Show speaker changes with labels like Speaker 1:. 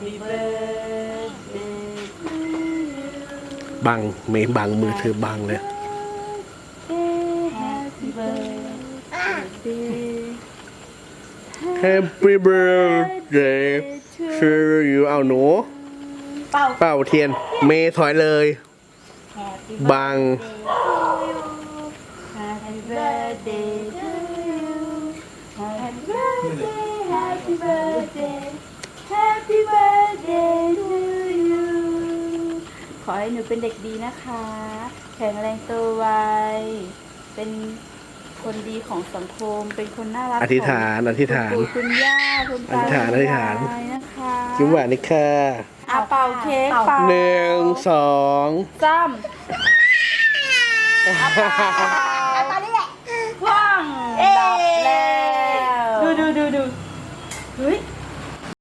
Speaker 1: บังเมย์บังมือเธอบังเลย
Speaker 2: Happy birthday
Speaker 1: Happy birthday to you เอาหนู
Speaker 2: เป่า
Speaker 1: เป่าเทียน เมย์ถอยเลย
Speaker 2: Happy
Speaker 1: บัง
Speaker 2: Happy birthday to you Happy birthday Happy birthday Happy birthday to you ขอให้หนูเป็นเด็กดีนะคะ แข็งแรงโตไว เป็นคนดีของสังคม เป็นคนน่ารัก
Speaker 1: อธิษฐานอธิษฐาน
Speaker 2: คุณปู่คุณย่าคุณตา
Speaker 1: อธิษฐาน
Speaker 2: คุณ
Speaker 1: อธิษฐาน
Speaker 2: ยยนะคะ
Speaker 1: ยิ้มหวานนี่ค่ะ
Speaker 2: อะเป่าเค้กเป่า
Speaker 1: หนึ่งสอง
Speaker 2: จ้ำ
Speaker 3: เอาตอนนี้แหละ
Speaker 2: ว่าง
Speaker 3: เอ๊ะ
Speaker 2: ดับแล้ว ดูดูดูดูเฮ้ย